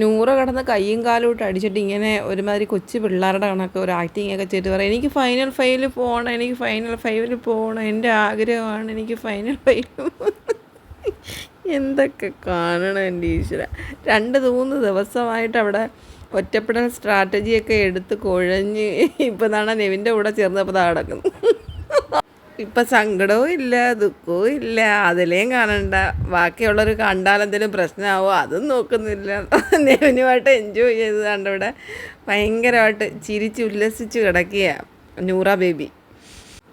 നൂറ് കിടന്ന് കൈയും കാലും ഇട്ട് അടിച്ചിട്ട് ഇങ്ങനെ ഒരുമാതിരി കൊച്ചു പിള്ളേരുടെ കണക്ക് ഒരു ആക്ടിങ് ഒക്കെ ചെയ്തിട്ട് പറയും എനിക്ക് ഫൈനൽ ഫൈവിൽ പോകണം എനിക്ക് ഫൈനൽ ഫൈവിൽ പോകണം എന്റെ ആഗ്രഹമാണ് എനിക്ക് ഫൈനൽ ഫൈവ് എന്തൊക്കെ കാണണം എന്റെ ഈശ്വര. രണ്ട് മൂന്ന് ദിവസമായിട്ട് അവിടെ ഒറ്റപ്പെടൽ സ്ട്രാറ്റജിയൊക്കെ എടുത്ത് കുഴഞ്ഞ് ഇപ്പം നാണ നെവിന്റെ കൂടെ ചേർന്നപ്പോൾ താ കിടക്കുന്നു. ഇപ്പം സങ്കടവും ഇല്ല ദുഃഖവും ഇല്ല. അതിലേയും കാണണ്ട. ബാക്കിയുള്ളവർ കണ്ടാൽ എന്തെങ്കിലും പ്രശ്നമാവോ? അതും നോക്കുന്നില്ല. നെവിനുമായിട്ട് എൻജോയ് ചെയ്ത് കണ്ടവിടെ ഭയങ്കരമായിട്ട് ചിരിച്ച് ഉല്ലസിച്ച് കിടക്കുക നൂറ ബേബി.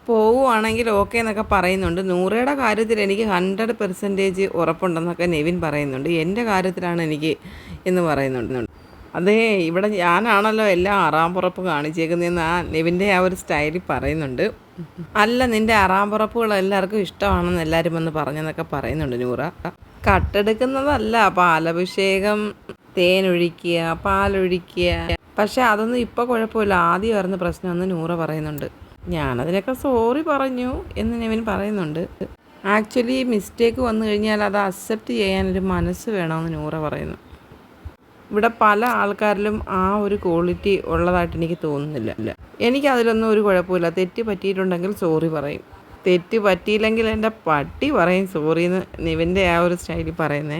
പോവുകയാണെങ്കിൽ ഓക്കെ എന്നൊക്കെ പറയുന്നുണ്ട്. നൂറയുടെ കാര്യത്തിൽ എനിക്ക് ഹൺഡ്രഡ് പെർസെന്റേജ് ഉറപ്പുണ്ടെന്നൊക്കെ നെവിൻ പറയുന്നുണ്ട്. എന്റെ കാര്യത്തിലാണ് എനിക്ക് എന്ന് പറയുന്നുണ്ട്. അതേ ഇവിടെ ഞാനാണല്ലോ എല്ലാം ആറാം പുറപ്പ് കാണിച്ചേക്കുന്നതെന്ന് ആ നെവിന്റെ ആ ഒരു സ്റ്റൈലിൽ പറയുന്നുണ്ട്. അല്ല നിന്റെ ആറാം പുറപ്പുകൾ എല്ലാവർക്കും ഇഷ്ടമാണെന്ന് എല്ലാവരും വന്ന് പറഞ്ഞെന്നൊക്കെ പറയുന്നുണ്ട് നൂറ. കട്ടെടുക്കുന്നതല്ല പാലഭിഷേകം തേനൊഴിക്കുക പാലൊഴിക്കുക. പക്ഷെ അതൊന്നും ഇപ്പോൾ കുഴപ്പമില്ല. ആദ്യം വരുന്ന പ്രശ്നമെന്ന് നൂറ പറയുന്നുണ്ട്. ഞാനതിനൊക്കെ സോറി പറഞ്ഞു എന്ന് നെവിൻ പറയുന്നുണ്ട്. ആക്ച്വലി മിസ്റ്റേക്ക് വന്നു കഴിഞ്ഞാൽ അത് അക്സെപ്റ്റ് ചെയ്യാനൊരു മനസ്സ് വേണമെന്ന് നൂറ പറയുന്നു. ഇവിടെ പല ആൾക്കാരിലും ആ ഒരു ക്വാളിറ്റി ഉള്ളതായിട്ട് എനിക്ക് തോന്നുന്നില്ല. എനിക്ക് അതിലൊന്നും ഒരു കുഴപ്പമില്ല. തെറ്റ് പറ്റിയിട്ടുണ്ടെങ്കിൽ സോറി പറയും. തെറ്റ് പറ്റിയില്ലെങ്കിൽ എന്റെ പട്ടി പറയും സോറി എന്ന് നിവിന്റെ ആ ഒരു സ്റ്റൈലിൽ പറയുന്നേ.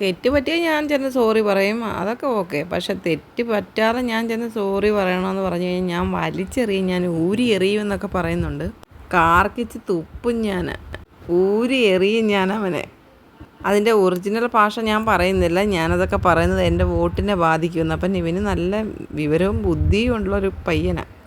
തെറ്റ് പറ്റിയാൽ ഞാൻ ചെന്ന് സോറി പറയും. അതൊക്കെ ഓക്കെ പക്ഷെ തെറ്റ് പറ്റാതെ ഞാൻ ചെന്ന് സോറി പറയണമെന്ന് പറഞ്ഞു കഴിഞ്ഞാൽ ഞാൻ വലിച്ചെറിയും. ഞാൻ ഊരി എറിയും എന്നൊക്കെ പറയുന്നുണ്ട്. കാർക്കിച്ച് തുപ്പും ഞാൻ. ഊരി എറിയും ഞാൻ അവനെ. അതിന്റെ ഒറിജിനൽ ഭാഷ ഞാൻ പറയുന്നില്ല. ഞാനതൊക്കെ പറയുന്നത് എന്റെ വോട്ടിനെ ബാധിക്കുമെന്ന്. അപ്പം ഇവന് നല്ല വിവരവും ബുദ്ധിയും ഉള്ളൊരു പയ്യനാണ്